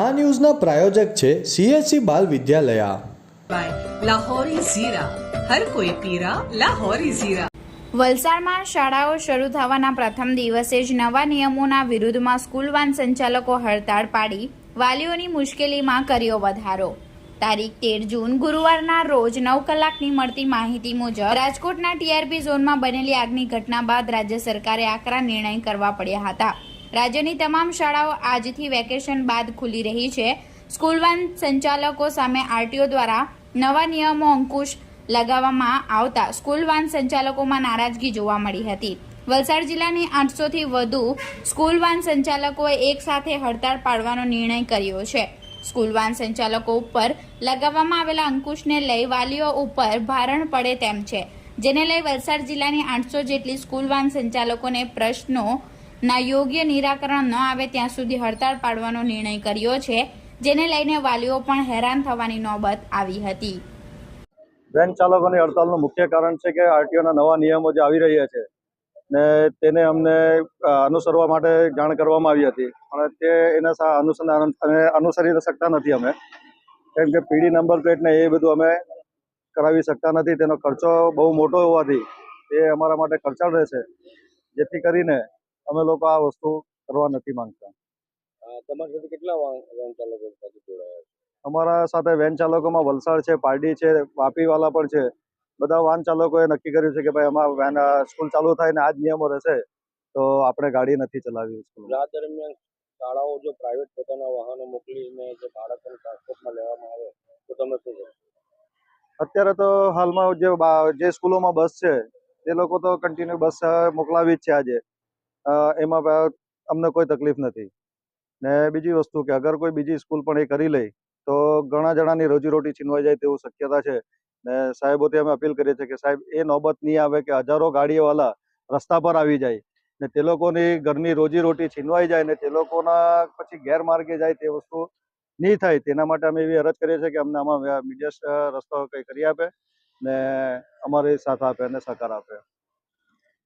આ ન્યૂઝના પ્રાયોજક છે સીએસસી બાલ વિદ્યાલયા. લાહોરી ઝીરા. લાહોરી વલસાડમાં શાળાઓ શરૂ થવાના પ્રથમ દિવસે જ નવા નિયમોના વિરુદ્ધમાં સ્કૂલ વાન સંચાલકો હડતાળ પાડી વાલીઓની મુશ્કેલીમાં કર્યો વધારો. તારીખ તેર જૂન ગુરુવારના રોજ નવ કલાકની મળતી માહિતી મુજબ રાજકોટના ટીઆરપી ઝોનમાં બનેલી આગની ઘટના બાદ રાજ્ય સરકારે આકરા નિર્ણય કરવા પડ્યા હતા. રાજ્યની તમામ શાળાઓ આજથી વેકેશન બાદ ખુલી રહી છે. સ્કૂલ વાન સંચાલકો સામે આરટીઓ દ્વારા નવા નિયમો અંકુશ લગાવવામાં આવતા સ્કૂલ વાન સંચાલકોમાં નારાજગી જોવા મળી હતી. વલસાડ જિલ્લાની આઠસોથી વધુ સ્કૂલ વાન સંચાલકોએ એક સાથે હડતાળ પાડવાનો નિર્ણય કર્યો છે. સ્કૂલ વાન સંચાલકો ઉપર લગાવવામાં આવેલા અંકુશને લઈ વાલીઓ ઉપર ભારણ પડે તેમ છે. જેને લઈ વલસાડ જિલ્લાની આઠસો જેટલી સ્કૂલ વાન સંચાલકોને પ્રશ્નો ના યોગ્ય નિરાકરણ ન આવે ત્યાં સુધી હડતાળ પાડવાનો નિર્ણય કર્યો છે, જેને લઈને વાલીઓ પણ હેરાન થવાની નોબત આવી હતી. વેન ચાલકોની હડતાલનું મુખ્ય કારણ છે કે આરટીઓના નવા નિયમો જે આવી રહ્યા છે, ને તેને અમને અનુસરવા માટે જાણ કરવામાં આવી હતી. અને તે, એના અનુસંધાન, અને અનુસરી શકતા નથી અમે. કેમ કે પીડી નંબર પ્લેટ ને એ બધું અમે કરાવી શકતા નથી. તેનો ખર્ચો બહુ મોટો હોવાથી એ અમારા માટે ખર્ચાળ રહેશે. જેથી કરીને અમે લોકો આ વસ્તુ કરવા નથી માંગતા. તમારી સાથે કેટલા વાહન વાહન ચાલકો સાથે જોડાયા અમારા સાથે વેન ચાલકોમાં વલસાડ છે પારડી છે વાપીવાલા પણ છે. બધા વાહન ચાલકોએ નક્કી કર્યું છે કે ભાઈ અમારા વેન સ્કૂલ ચાલુ થાય ને આ જ નિયમો રહેશે તો આપણે ગાડી નથી ચલાવી સ્કૂલમાં. રાત દરમિયાન શાળાઓ જો પ્રાઇવેટ પોતાના વાહનો મોકલીને જે બાળકોને ટ્રાન્સપોર્ટમાં લેવામાં આવે તો તમે શું અત્યારે તો હાલમાં જે જે સ્કૂલોમાં બસ છે એ લોકો તો કન્ટિન્યુ બસ મોકલાવી જ છે આજે. એમાં અમને કોઈ તકલીફ નથી. ને બીજી વસ્તુ કે અગર કોઈ બીજી સ્કૂલ પણ એ કરી લે, તો ઘણા જણાની રોજીરોટી છીનવાઈ જાય તેવું શક્યતા છે. ને સાહેબોથી અમે અપીલ કરીએ છીએ કે સાહેબ, એ નોબત નહીં આવે કે હજારો ગાડીઓવાળા રસ્તા પર આવી જાય. ને તે લોકોની ઘરની રોજીરોટી છીનવાઈ જાય ને તે લોકોના પછી ગેરમાર્ગે જાય તે વસ્તુ નહીં થાય. તેના માટે અમે એવી અરજ કરીએ છીએ કે અમને આમાં મીડિયા રસ્તો કંઈ કરી આપે ને અમારી સાથ આપે અને સહકાર આપે.